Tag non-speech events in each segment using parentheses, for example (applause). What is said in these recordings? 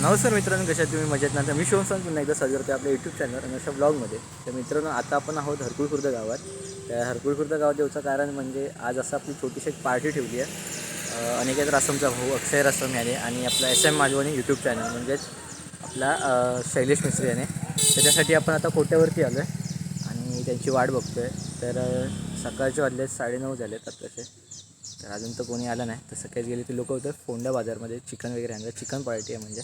नमस्कार मित्रांनो कशा तुम्ही? मजेत ना? तर मी शिवम सांग पुन्हा एकदा साजर करते आपल्या यूट्यूब चॅनल आणि अशा ब्लॉगमध्ये तर मित्रांनो आता आपण आहोत हरकुळ खुर्द गावात. त्या हरकुळ खुर्द गावात येऊचं कारण म्हणजे आज असं आपली छोटीशी एक पार्टी ठेवली आहे. अनेकेत रासमचा भाऊ अक्षय रासम याने आणि आपला S M Malvani YouTube channel म्हणजेच आपला शैलेश मिस्त्री याने. त्याच्यासाठी आपण आता कोट्यावरती आलो आहे आणि त्यांची वाट बघतो आहे तर सकाळचे वाजले साडेनऊ आहेत आत्ताचे. तर अजून तर कोणी आलं नाही. तर सकाळीच गेले ती लोक होतं फोंडा बाजारमध्ये. चिकन वगैरे आणलं. चिकन पार्टी आहे म्हणजे.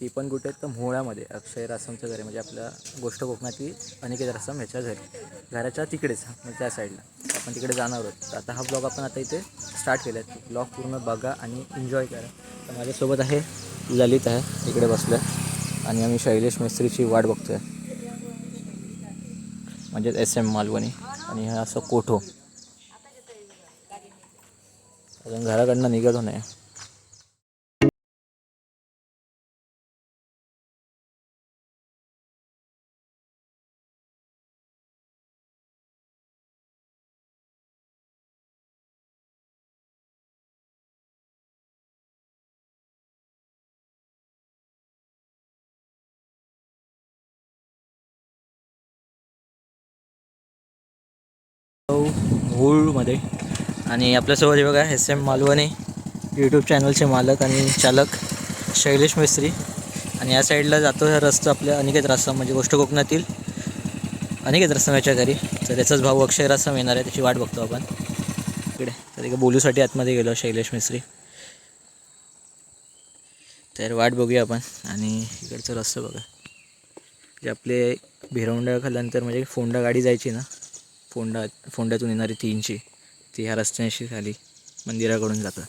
ती पण कुठे तर मोहळामध्ये अक्षय रासमच्या घरी म्हणजे आपल्या गोष्ट कोकणातली अनिकेत रासम ह्याच्या घरी. घराच्या तिकडेच म्हणजे त्या साईडला. आपण तिकडे जाणार आहोत. तर आता हा ब्लॉग आपण आता इथे स्टार्ट केला आहे ब्लॉग पूर्ण बघा आणि एन्जॉय करा. तर माझ्यासोबत आहे ललित आहे. इकडे बसलं आणि आम्ही शैलेश मिस्त्रीची वाट बघतो आहे म्हणजेच एस एम मालवणी. आणि हा असं कोठो. कारण घराकडनं निघतो नाही. आणि आपल्यासोबत हे बघा एस एम मालवणे यूट्यूब चॅनलचे मालक आणि चालक शैलेश मिस्त्री. आणि या साईडला जातो हा रस्ता आपल्या अनिकेत रस्ता म्हणजे गोष्ट कोकणातील अनिकेत रस्ता याच्या घरी. तर त्याचाच भाऊ अक्षय रासम येणार आहे त्याची वाट बघतो आपण. इकडे तर एका बोलूसाठी आतमध्ये गेलो शैलेश मिस्त्री. तर वाट बघूया आपण. आणि इकडचं रस्ता बघा. जे आपले भिरवंडा खाल्यानंतर म्हणजे फोंडा गाडी जायची ना फोंडा फोंड्यातून येणारी तीनची. ती ह्या रस्त्याशी खाली मंदिराकडून जातं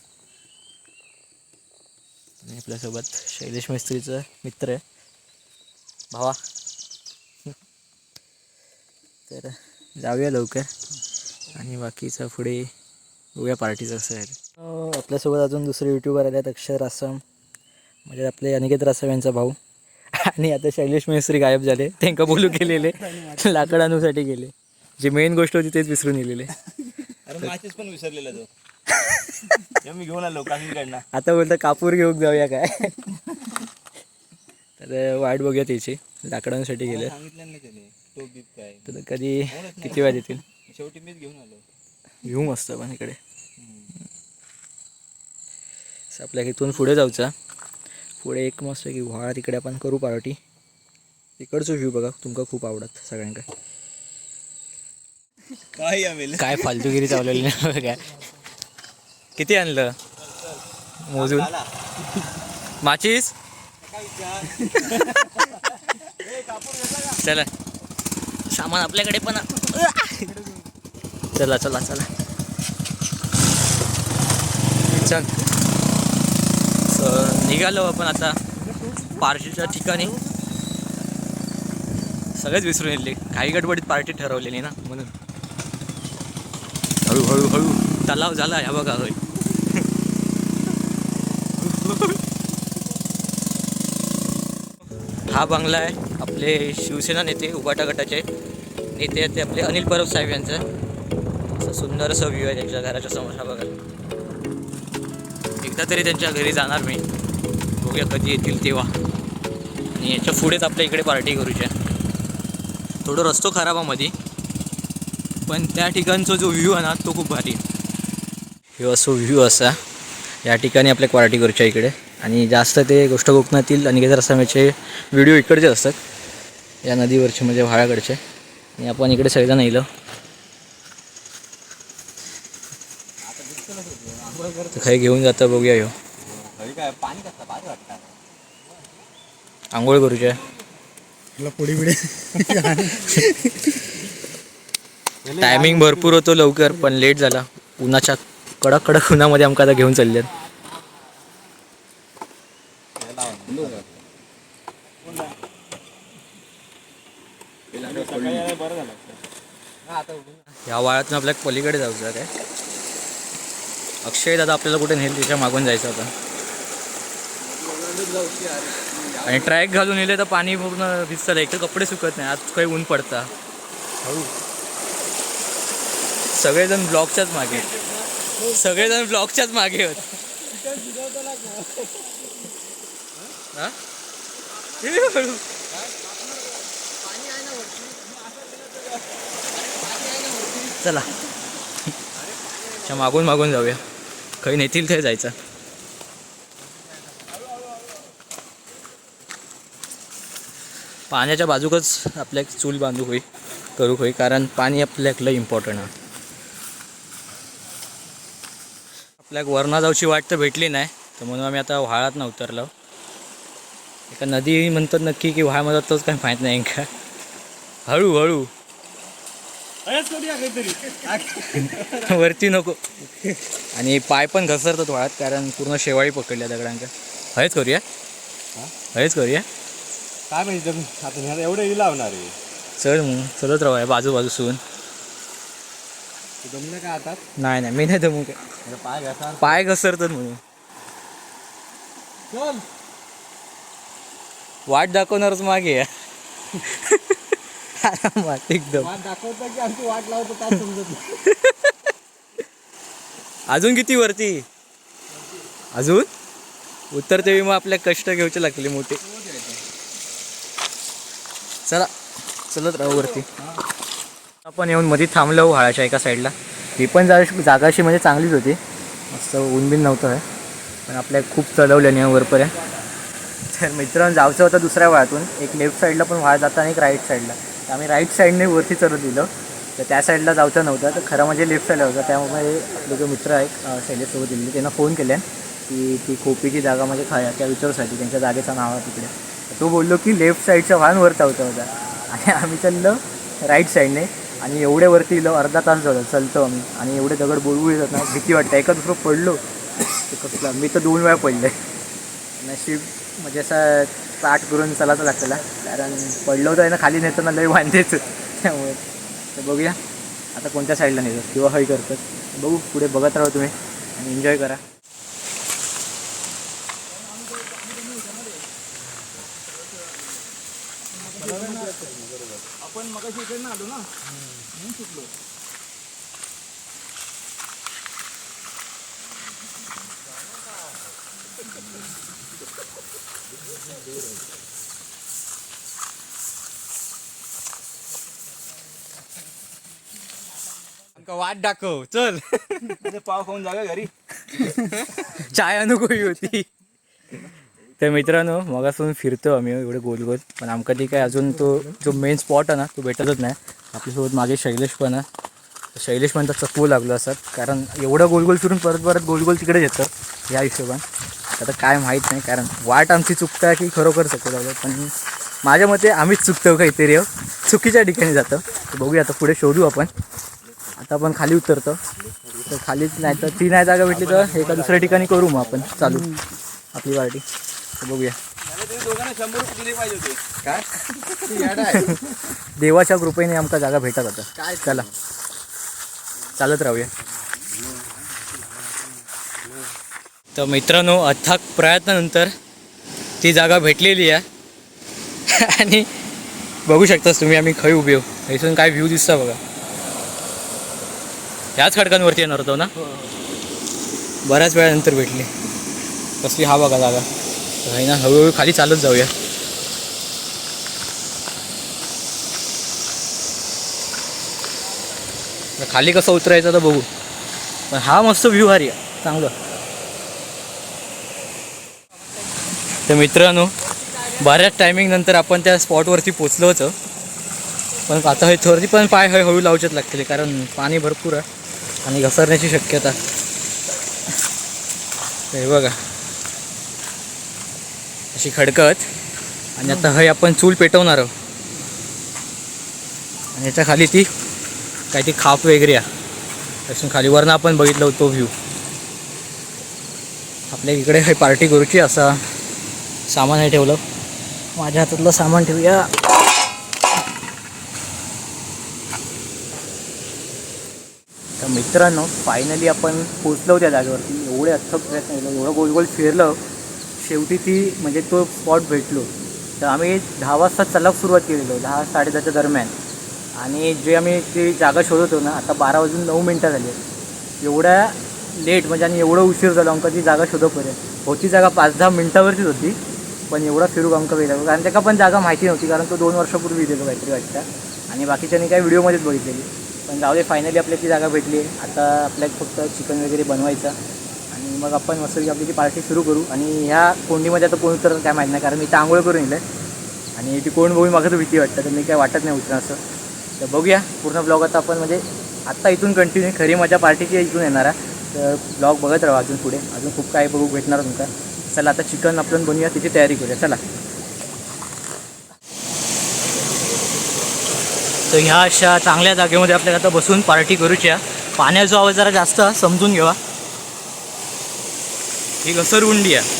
आणि आपल्यासोबत शैलेश मिस्त्रीचं मित्र आहे. भावा. तर जाऊया लवकर. आणि बाकीचं पुढे बघूया पार्टीचं कसं आहे. आपल्यासोबत अजून दुसरे युट्यूबर आले आहेत अक्षय रासम म्हणजे आपले अनिकेत रासम यांचा भाऊ. आणि आता शैलेश मिस्त्री गायब झाले. त्यांना बोलू केलेले. लाकड गेले. जी मेन गोष्ट होती तेच विसरून गेलेले. अरे माचीस पण विसरलेला तो. (laughs) मी घेऊन आलो काकीकडनं. आता बोलतं कापूर घेऊन जाऊया काय? तर वाट बघूया त्याची लाकडांसाठी गेले. सांगितलं नाही त्याने तो बीप काय? तर कधी किती वेळ येतील? शेवटी मीच घेऊन आलो. घेऊ मस्त पण इकडे. असं आपल्या इथून पुढे जाऊचा. पुढे एक मस्त की व्हाळा तिकडे आपण करू पार्टी. तिकडचं व्ह्यू बघा तुमका खूप आवडत सगळ्यांका. काय आम्ही काय फालतूगिरी चावलेली नाही काय किती आणलं? मोजून? माचीस? चला. सामान आपल्याकडे पण चला चला चला. चल. निघालो आपण आता पार्टीच्या ठिकाणी. सगळेच विसरून येले काही गडबडीत पार्टी ठरवलेली ना म्हणून. हळू हळू हळू. तलाव झाला ह्या बघा होय. (laughs) हा बंगला आहे आपले शिवसेना नेते उबाटा गटाचे नेते आहेत ते आपले अनिल परब साहेब यांचं. असं सुंदर असं व्ह्यू आहे त्यांच्या घराच्या समोर हा बघा. एकदा तरी त्यांच्या घरी जाणार मी. बघूया कधी येतील तेव्हा. आणि याच्या पुढेच आपल्या इकडे पार्टी करूची आहे थोडं रस्तो खराब आहे मध्ये पण त्या ठिकाणचा जो व्ह्यू आहे ना तो खूप भारी ह्यो असो व्ह्यू असा. या ठिकाणी आपल्या पार्टी करूच्या इकडे. आणि जास्त ते गोष्ट कोकणातील अनिकेत रसाम्याचे व्हिडिओ इकडचे असतात. या नदीवरचे म्हणजे व्हाळाकडचे आणि आपण इकडे सगळेजण येलो तर काही घेऊन जाता बघूया ह्यो. काय पाणी कसं भारी वाटतं आंघोळ करूच्या. पुढे पुढे (laughs) टायमिंग भरपूर होतो लवकर पण लेट झाला. उन्हाच्या कडक कडक उन्हामध्ये आमका आता घेऊन चालले बरं झालं या वाळ्यातून आपल्या पलीकडे जायचं आहे अक्षय दादा आपल्याला कुठे नेल त्याच्या मागून जायचं होतं आणि ट्रॅक घालून येले तर पाणी पूर्ण भिजतं एक तर कपडे सुकत नाही आज काही ऊन पडता. सगळेजण ब्लॉकच्याच मागे सगळेजण ब्लॉकच्याच मागे होत चला. अच्छा मागून मागून जाऊया. काही नेतील ते जायचं. पाण्याच्या बाजूकच आपल्या चूल बांधू होई करू होई कारण पाणी आपल्याक इम्पॉर्टंट आहे. आपल्याक वरणा जाऊची वाट तर भेटली नाही तर म्हणून आम्ही आता व्हाळात ना उतरलो. एका नदी म्हणतात नक्की की व्हाळ म्हणतात तोच काही माहीत नाही का हळू हळू. वरती नको. आणि पाय पण घसरतात वाळात कारण पूर्ण शेवाळी पकडल्या दगडांका. हयच करूया? हयच करूया? काय माहिती आता एवढं लावणार आहे. चल मग चलत राहूया बाजू बाजू सून जमलं का आता नाही नाही मी नाही दमू काय पाय घासा. पाय घसरतात म्हणून. चल. वाट दाखवणारच मागे या आरामात एकदम. वाट दाखवता की आमची वाट लावतो काय समजत नाही. अजून किती वरती? अजून? उतरते मग आपल्या कष्ट घेऊचे लागले मोठे. चला चलत राहू वरती. आपण येऊन मध्ये थांबलो व्हाळाच्या एका साईडला. ही पण जागा जागा अशी म्हणजे चांगलीच होती. मस्त ऊन बिन नव्हतं आहे पण आपल्या खूप चढवलं नाही वरपर्यंत. तर मित्रांनो जायचं होतं दुसऱ्या वाळातून एक लेफ्ट साईडला पण वाळ जातं आणि एक राईट साईडला तर आम्ही राईट साईडने वरती चढत दिलं तर त्या साईडला जायचं नव्हतं. तर खरं म्हणजे लेफ्ट साईडला होतं. त्यामुळे आपले जो मित्र आहे शैलेशसोबत दिलेले त्यांना फोन केला. की ती खोपीची जागा म्हणजे खाया त्या विचारूसाठी त्यांच्या जागेचं नाव आहे तिकडे. तो बोललो की लेफ्ट साईडच्या वाहन वर चावता होता. आणि आम्ही चाललो राईट साईडने आणि एवढे वरती इलो अर्धा तास झालं चलतो आम्ही. आणि एवढे दगड बोलवू येतात ना भीती वाटते. एका दुसरं पडलो ते कसलं? मी तर दोन वेळा पडले. नशीब म्हणजे असं पाठ करून चलायचं लागतं कारण पडलो तर ना खाली नेताना लय वांदेच. त्यामुळे. तर बघूया. आता कोणत्या साईडला नेतात? किंवा हय करतात. बघू पुढे बघत राहा तुम्ही. आणि एन्जॉय करा. आपण मग इकडे आलो ना. म्हणून सुटलो वाट दाखव चल. पाव खाऊन जागा घरी. चाय अनुभवी होती? तर मित्रांनो मगासून फिरतो आम्ही एवढे गोल गोल पण आमका ती काय अजून तो जो मेन स्पॉट आहे ना तो भेटतच नाही. आपल्यासोबत मागे शैलेश पण आहे. शैलेश पण चकवू लागलो असतात कारण एवढं गोल गोल फिरून परत परत गोल गोल तिकडे येतं या हिशोबान. आता काय माहीत नाही कारण वाट आमची चुकता की खरोखर चकवू लागलो. पण माझ्या मते आम्हीच चुकतो काहीतरी हो. चुकीच्या ठिकाणी जातं. बघूया आता पुढे शोधू आपण. आता आपण खाली उतरतो. तर खालीच नाही तर ती नाही जागा भेटली तर एका दुसऱ्या ठिकाणी करू मग आपण चालू. आपली पार्टी. बघूया. तुम्ही दोघांना शंभर रुपये दिले पाहिजे होते. काय? देवाच्या कृपेने आमका जागा भेटत आता. काय? चला. चालत राहूया. तर मित्रांनो अथाक प्रयत्नानंतर ती जागा भेटलेली आहे. (laughs) आणि बघू शकतास तुम्ही आम्ही खय उभे हो इथून काय व्ह्यू दिसता बघा. ह्याच खडकांवरती येणार होतो ना? बऱ्याच वेळानंतर भेटली. कसली हा बघा जागा. तर ना हळूहळू खाली चालत जाऊया. खाली कसं उतरायचं तर बघू. पण हा मस्त व्ह्यू भारी आहे चांगलं. तर मित्रांनो बऱ्याच टायमिंग नंतर आपण त्या स्पॉटवरती पोचलो होतो. पण आता हे थोडी पण पाय हळू हळू लावचेच लागतील कारण पाणी भरपूर आहे आणि घसरण्याची शक्यता. हे बघा. अशी खडकत. आणि आता हय आपण चूल पेटवणार आहोत. आणि याच्या खाली ती काय ती खाप वगैरे आहे. खाली वरनं आपण बघितलं होतो व्ह्यू आपल्या इकडे हे पार्टी करूची असा सामान आहे ठेवलं. माझ्या हातातलं सामान ठेवूया. तर मित्रांनो फायनली आपण पोचलो त्या जागेवरती. एवढे अथक प्रयत्न केलं एवढं गोल गोल फिरलं. शेवटी ती म्हणजे तो स्पॉट भेटलो. तर आम्ही दहा वाजता चलाक सुरुवात केलेलो दहा साडेदहाच्या दरम्यान. आणि जे आम्ही ती जागा शोधत होतो ना आता बारा वाजून नऊ मिनटं झाली. आहेत. एवढ्या लेट म्हणजे आणि एवढं उशीर झालो आमका ती जागा शोधपर्यंत. होती जागा पाच दहा मिनटावरतीच होती पण एवढा फिरूक आमका वेळ लागलो. कारण त्याका पण जागा माहिती नव्हती कारण तो दोन वर्षापूर्वी दिलो काहीतरी वाटतं. आणि बाकीच्यांनी काही व्हिडिओमध्येच बघितलेली. पण जाऊ दे फायनली आपल्याला ती जागा भेटली. आता आपल्याला फक्त चिकन वगैरे बनवायचं. मग आपण मस्त आपली ती पार्टी सुरू करू आणि ह्या कोंडीमध्ये आता कोण उतरत काय माहीत नाही कारण मी इथं आंघोळ करून येईल आणि ती कोण बघून मागं तर भीती वाटतं तर मी काय वाटत नाही उतरणं असं. तर बघूया पूर्ण ब्लॉग आता आपण म्हणजे आत्ता इथून कंटिन्यू खरी माझ्या पार्टीची इथून येणार आहे. तर ब्लॉग बघत राहा अजून पुढे. अजून खूप काय बघू भेटणार तुमका चला आता चिकन आपण बनवूया तिची तयारी करूया. चला. तर ह्या अशा चांगल्या जागेमध्ये आपल्याला आता बसून पार्टी करूच्या. पाण्याचा आवाज जरा जास्त समजून घेवा. ही घसरगुंडी आहे.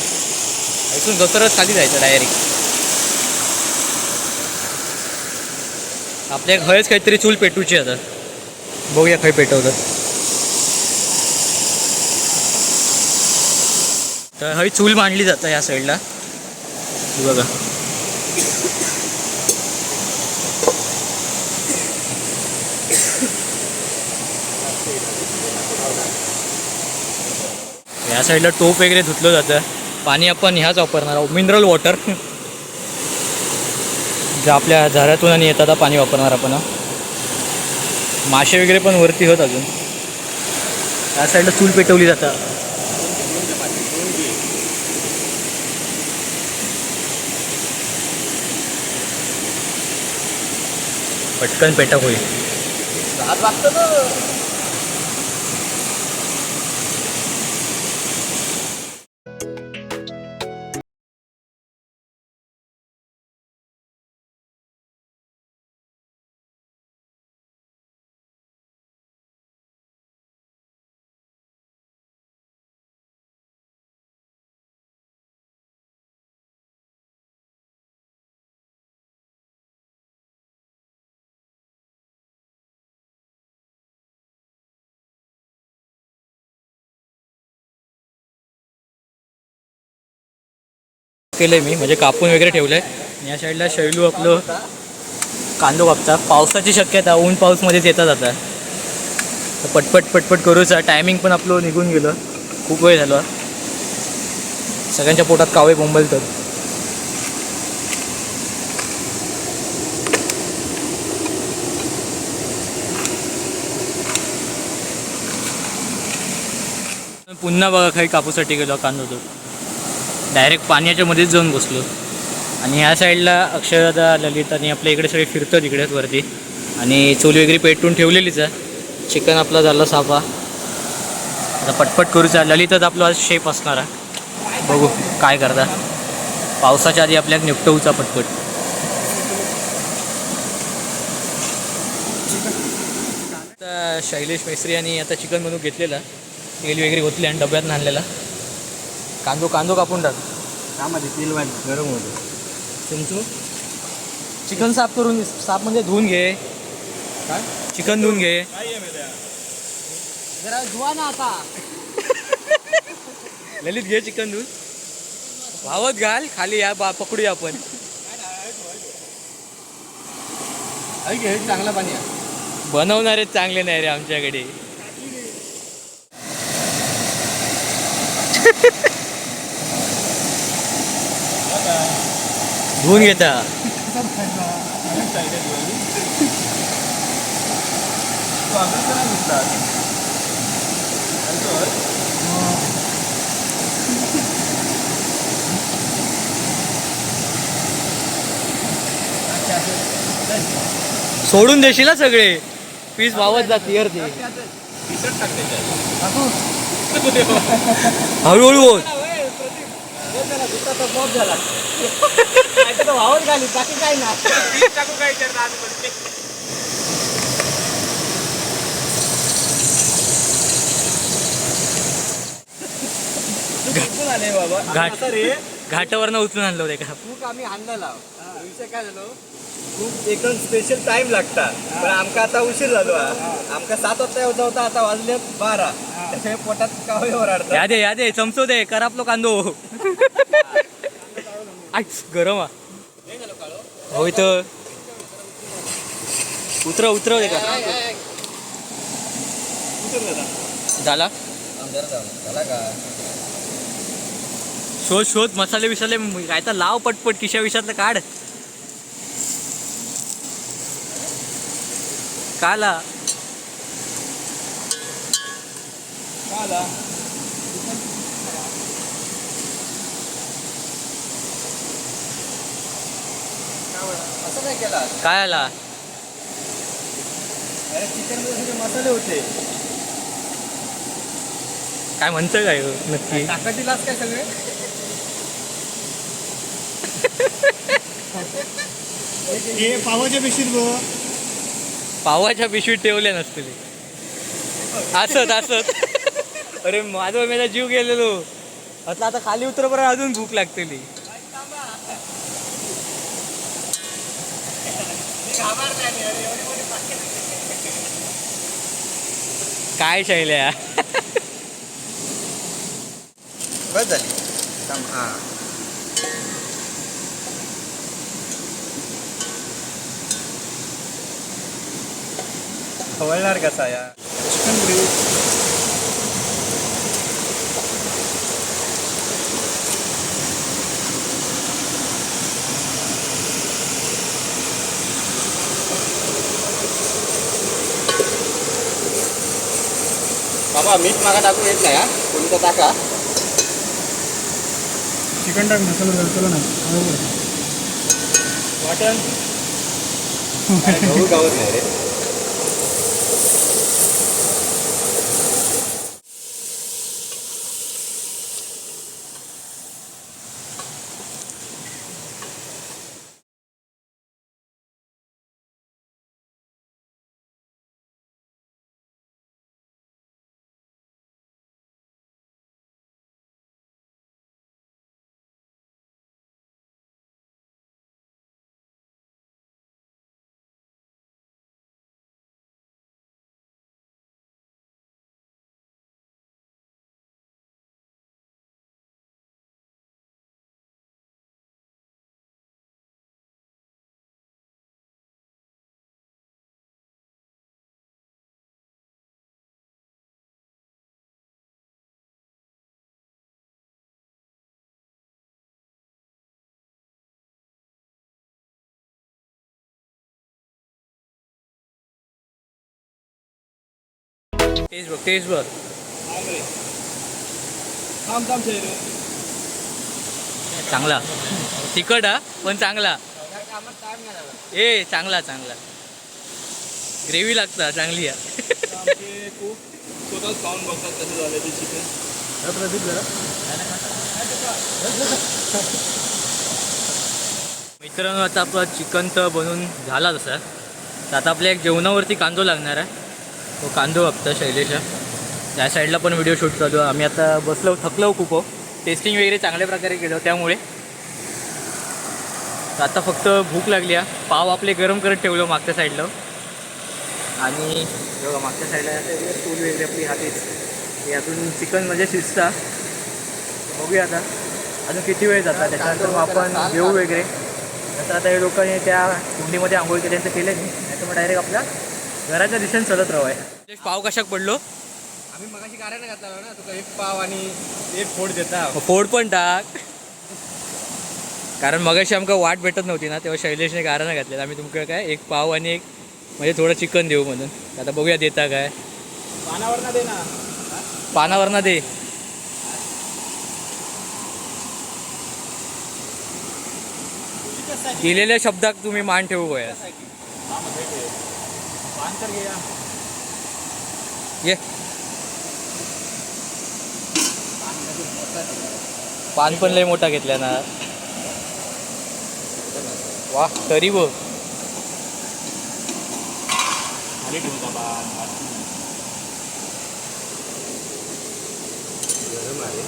इथून घसरत खाली जायचं डायरेक्ट आपल्या खयच काहीतरी चूल पेटूची आता. बघूया खय पेटवतात तर हय चूल मांडली जातं या साईडला बघा. या साईडला टोप वगैरे धुतलं जातं. पाणी आपण ह्याच वापरणार आहोत. Mineral water. जे आपल्या झऱ्यातून आणि येतात पाणी वापरणार आपण मासे वगैरे पण वरती होत अजून. या साईडला चूल पेटवली जातं. पटकन पेटक होईल केलं आहे मी म्हणजे कापून वगैरे ठेवलं आहे या साईडला शैलू आपलं कांदो कापता पावसाची शक्यता ऊन पाऊसमध्येच येतात आता तर पटपट पटपट करूचा टायमिंग पण आपलं निघून गेलं. खूप वेळ झाला. सगळ्यांच्या पोटात कावे बोंबलतात पुन्हा बघा काही कापूसाठी गेलो कांदो तो डायरेक्ट पाण्याच्या मध्येच जाऊन बसलो. आणि ह्या साईडला अक्षरदा ललित आणि आपल्या इकडे सगळे फिरतं तिकडेच वरती. आणि चूल वगैरे पेटून ठेवलेलीच आहे. चिकन आपला झाला साफा. आता पटपट करूचा. ललितच आपला आज शेप असणार आहे. बघू काय करता. पावसाच्या आधी आपल्याला निपटवूचा पटपट. आता शैलेश मेस्त्री यांनी आता चिकन बनवून घेतलेला. तेल वगैरे होतले आणि डब्यात आणलेला. कांदो कांदो कापून टाक. त्यामध्ये तेल वाट गरम होतं तुमचं चिकन साफ करून साफ म्हणजे धुवून घे. काय? चिकन धुवून घे. जरा धुवा ना आता. ललित घे चिकन धुवून वावत घाल खाली या बा पकडूया आपण. ऐक हे चांगलं पाणी बनवणारे चांगले नाही रे आमच्याकडे. धुवून घेता. सोडून देशील ना सगळे. पीस वावत जाते ते हळूहळू होत वावत घाली बाकी काय ना बाबा. घाट घाटावरनं उचलून आणलं होते का खूप आम्ही आणलेला विषय काय झालो? खूप एकदम स्पेशल टाइम लागता. पण आमका आता उशीर झालो हा. आमका सात वाजता यायचा होता आता वाजले बारा. त्याच्यामुळे पोटात कावळे ओरडतात. या दे या दे चमचो दे कर आपलो कांदो. आय गरम आ. हो इथं. उतरव उतरव का झाला? शोध शोध मसाले बिसाले काय तर लाव पटपट किशा विशातलं काढ. काला. असं नाही केला काय आला? अरे चिकनमध्ये सगळे मसाले होते. काय म्हणतं काय हो, नक्की? काय सगळे? हे पावाच्या बघ. पावाच्या पिशवीत ठेवल्या नसतील. असत असत. अरे माझं माझा जीव गेलेलो. असला आता खाली उतरपर्यंत अजून भूक लागते काय शैल्या? बस झाली. थांब, खवळणार कसा या? चिकन बाबा मीठ मागा टाकून येत नाही हा. कोणतं टाका. चिकन टाक मसाला जळतलो ना. बरोबर वाटण गहू गावत नाही रे. तेच बघ तेच बघ. चांगला. तिखट हा पण चांगला. ए चांगला चांगला. ग्रेव्ही लागतं चांगली आहे आमचे खूप स्वतःच खाऊन बघतात कसं झालं ते चिकन प्रदीप जरा मित्रांनो आता आपलं चिकन तर बनवून झाला तसा. तर आता आपल्या एक जेवणावरती कांदो लागणार आहे. तो कांदो बघता शैलेशा. त्या साईडला पण व्हिडिओ शूट चालू आहे. आम्ही आता बसलो थकलो खूप हो. टेस्टिंग वगैरे चांगल्या प्रकारे केलं हो त्यामुळे. तर आता फक्त भूक लागली आहे. पाव आपले गरम करत ठेवलं मागच्या साईडला. आणि बघा मागच्या साईडला स्टूल वगैरे आपली हातीच. यातून चिकन म्हणजे शिजता. बघूया आता. अजून किती वेळ जातात? त्याच्यानंतर मग आपण जेऊ वगैरे. नंतर आता हे लोकांनी त्या कुंडीमध्ये आंघोळ केल्यानंतर केलं नाही नाही मग डायरेक्ट आपल्या घराच्या दिशेने चलत राहू आहे. पाव कशाक पडलो? आम्ही मगाशी कारण घातला ना तुका एक पाव आणि एक फोड देता. फोड पण टाक. कारण मगाशी आमका वाट भेटत नव्हती ना तेव्हा शैलेशने गारानं घातलेलं. आम्ही तुमकडे काय एक पाव आणि एक म्हणजे थोडं चिकन देऊ म्हणून. आता बघूया देता काय. पानावर ना दे ना. पानावर ना दे. दिलेल्या शब्दात तुम्ही मान ठेवू गोया ये। पान पण लय मोठा घेतला ना. वा तरी बघ. गरम आहे.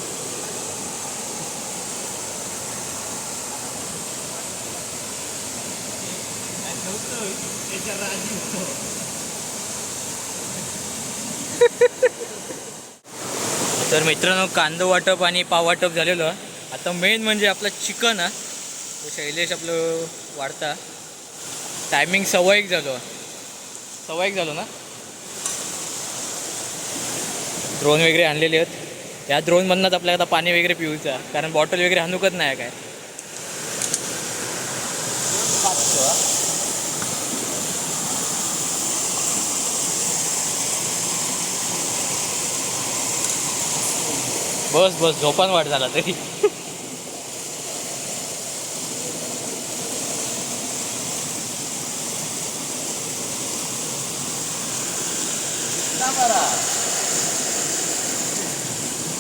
तर मित्रांनो कांदो वाटप आणि पाव वाटप झालेलं. आता मेन म्हणजे आपलं चिकन हा. शैलेश आपलं वाढता. टायमिंग सव्वा एक झालो. सव्वा एक झालो ना? ड्रोन वगैरे आणलेले आहेत. या ड्रोनमधनंच आपल्याला आता पाणी वगैरे पिऊचा कारण बॉटल वगैरे हानुकत नाही काय. बस बस झोपान वाट झाला तरी.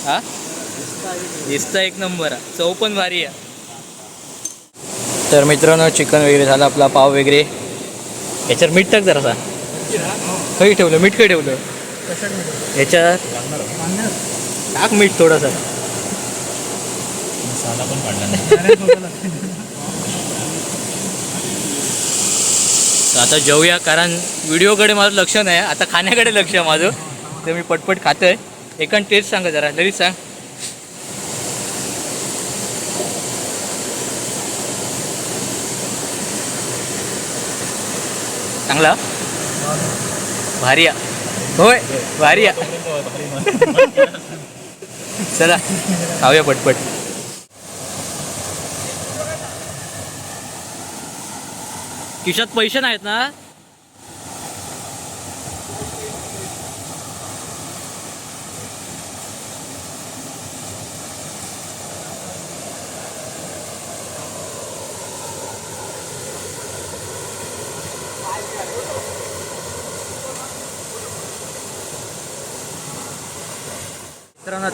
हा? दिसता एक नंबर. आहे चव पण भारी आहे. तर मित्रांनो चिकन वगैरे झालं आपला पाव वगैरे. याच्यावर मीठ टाक जरासा. काही ठेवलं? मीठ काही ठेवलं? याच्यात? टाक मीठ थोडंसं. तर आता जेवूया कारण व्हिडिओकडे माझं लक्ष नाही. आता खाण्याकडे लक्ष आहे माझं. तर मी पटपट खातोय. एकान टेस्ट सांगा जरा. लगेच सांग. चांगला? भारी आहे. होय भारी आहे. चला खाऊया पटपट. खिशात पैसे नाहीत ना?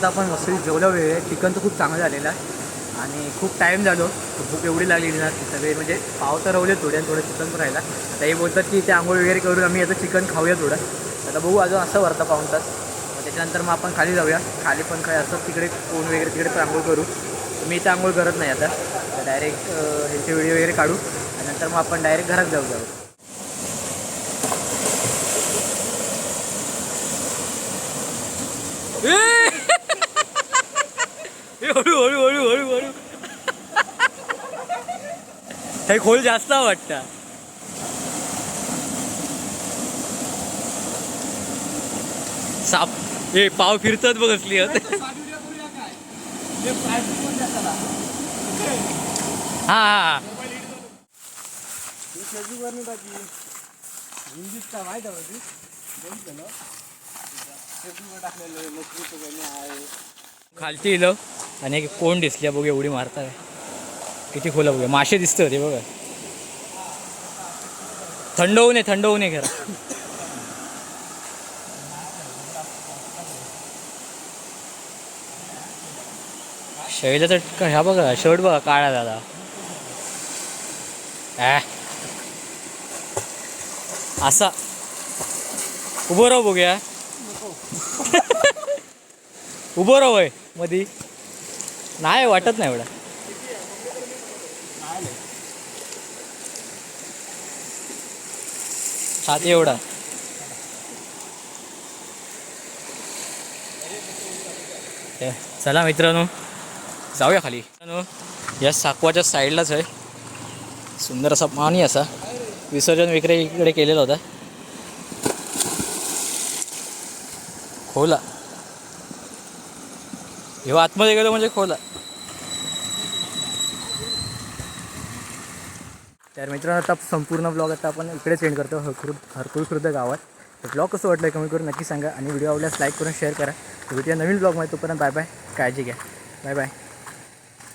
आता आपण मस्त जेवल्या वेळ चिकन तर खूप चांगलं झालेलं आहे. आणि खूप टाईम झालो. भूक एवढी लागलेली ना सगळे म्हणजे पाव तर रवले थोडे आणि थोडं चिकन पण राहिला. आता हे बोलतात की ते आंघोळ वगैरे करून आम्ही आता चिकन खाऊया थोडं. आता बघू अजून असं वरता पाहून तास. त्याच्यानंतर मग आपण खाली जाऊया. खाली पण काय असं तिकडे कोण वगैरे तिकडे पण आंघोळ करू. तर मी इथं आंघोळ करत नाही आता. तर डायरेक्ट ह्यांचे व्हिडिओ वगैरे काढू. आणि नंतर मग आपण डायरेक्ट घरात जाऊ जाऊ. हळू हळू हळू हळू हळू. हे खोल जास्त वाटतं. साप हे पाव फिरतात बघ असली. हा हा खालती इलो आणि एक कोण दिसली बघू एवढी मारता काय किती खोला बघूया मासे दिसत होते बघा. थंड होऊ नये थंड होऊ नये खरं शैला तर ह्या बघा शर्ट बघा काळा दादा ॲ. असा. उभं राहू बघूया. (laughs) उभं राहू आहे मधी. नाही वाटत नाही एवढा. छाती एवढा. चला मित्रांनो. जाऊया खाली. या साकवाच्या साईडलाच आहे. सुंदर असा पाणी असा. विसर्जन विक्रे इकडे केलेला होता. खोला. जेव्हा आतमध्ये गेलो म्हणजे खोला. तर मित्रांनो आता संपूर्ण ब्लॉग आता आपण इकडेच सेंड करतो. हरकुर हरकुल खुर्द गावात. तर ब्लॉग कसं वाटलं कमी करून नक्की सांगा आणि व्हिडिओ आवडल्यास लाईक करून शेअर करा. भेटूया नवीन ब्लॉगमध्ये तोपर्यंत बाय बाय काळजी घ्या. Bye bye